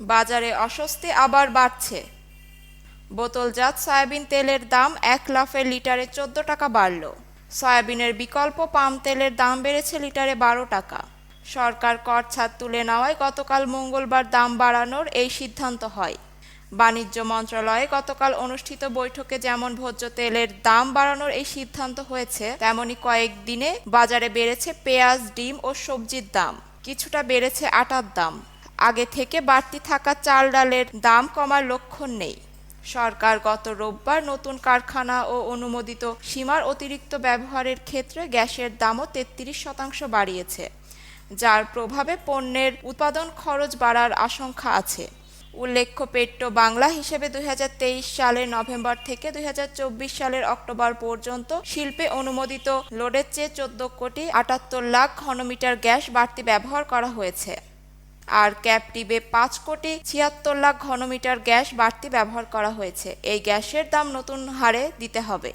বাজারে অস্বস্তি আবার বাড়ছে। বোতলজাত সয়াবিন তেলের দাম এক লাফে লিটারে চোদ্দ টাকা বাড়ল। সয়াবিনের বিকল্প পাম তেলের দাম বেড়েছে লিটারে বারো টাকা। সরকার কর ছাড় তুলে নেওয়ায় গতকাল মঙ্গলবার দাম বাড়ানোর এই সিদ্ধান্ত হয়। বাণিজ্য মন্ত্রণালয়ে গতকাল অনুষ্ঠিত বৈঠকে যেমন ভোজ্য তেলের দাম বাড়ানোর এই সিদ্ধান্ত হয়েছে, তেমনি কয়েকদিনে বাজারে বেড়েছে পেঁয়াজ, ডিম ও সবজির দাম। কিছুটা বেড়েছে আটার দাম। আগে থেকে বাড়তি থাকা চাল ডালের দাম কমার লক্ষণ নেই। সরকার গত রোববার নতুন কারখানা ও অনুমোদিত সীমার অতিরিক্ত ব্যবহারের ক্ষেত্রে গ্যাসের দামও তেত্রিশ শতাংশ বাড়িয়েছে, যার প্রভাবে পণ্যের উৎপাদন খরচ বাড়ার আশঙ্কা আছে। উল্লেখ্য, পেট্রো বাংলা হিসেবে দুই হাজার তেইশ সালের নভেম্বর থেকে দুই হাজার চব্বিশ সালের অক্টোবর পর্যন্ত শিল্পে অনুমোদিত লোডের চেয়ে চোদ্দ কোটি আটাত্তর লাখ ঘনমিটার গ্যাস বাড়তি ব্যবহার করা হয়েছে। আর ক্যাপটিভে পাঁচ কোটি ছিয়াত্তর লাখ ঘনমিটার গ্যাস বাড়তি ব্যবহার করা হয়েছে। এই গ্যাসের দাম নতুন হারে দিতে হবে।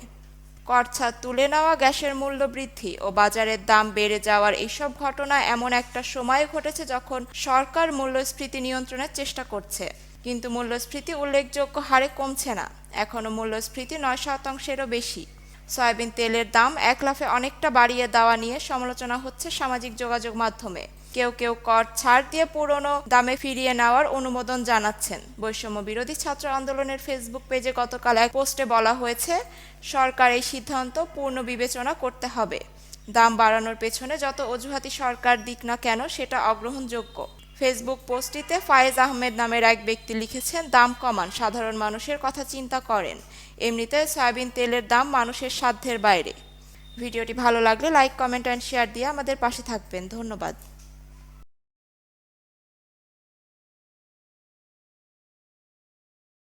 করছাদ তুলে নেওয়া গ্যাসের মূল্য বৃদ্ধি ও বাজারের দাম বেড়ে যাওয়ার এইসব ঘটনা এমন একটা সময় ঘটেছে যখন সরকার মূল্যস্ফীতি নিয়ন্ত্রণের চেষ্টা করছে। কিন্তু মূল্যস্ফীতি উল্লেখযোগ্য হারে কমছে না। এখনও মূল্যস্ফীতি নয় শতাংশেরও বেশি। সয়াবিন তেলের দাম এক লাফে অনেকটা বাড়িয়ে দেওয়া নিয়ে সমালোচনা হচ্ছে সামাজিক যোগাযোগ মাধ্যমে। কেউ কেউ কর ছাড় দিয়ে পুরনো দামে ফিরিয়ে নেওয়ার অনুমোদন জানাচ্ছেন। বৈষম্য বিরোধী ছাত্র আন্দোলনের ফেসবুক পেজে গতকাল এক পোস্টে বলা হয়েছে, সরকার এই সিদ্ধান্ত পূর্ণ বিবেচনা করতে হবে। দাম বাড়ানোর পেছনে যত অজুহাতি সরকার দিক না কেন, সেটা অগ্রহণযোগ্য। ফেসবুক পোস্টটিতে ফায়েজ আহমেদ নামের এক ব্যক্তি লিখেছেন, দাম কমান, সাধারণ মানুষের কথা চিন্তা করেন। এমনিতে সয়াবিন তেলের দাম মানুষের সাধ্যের বাইরে। ভিডিওটি ভালো লাগলে লাইক, কমেন্ট অ্যান্ড শেয়ার দিয়ে আমাদের পাশে থাকবেন। ধন্যবাদ।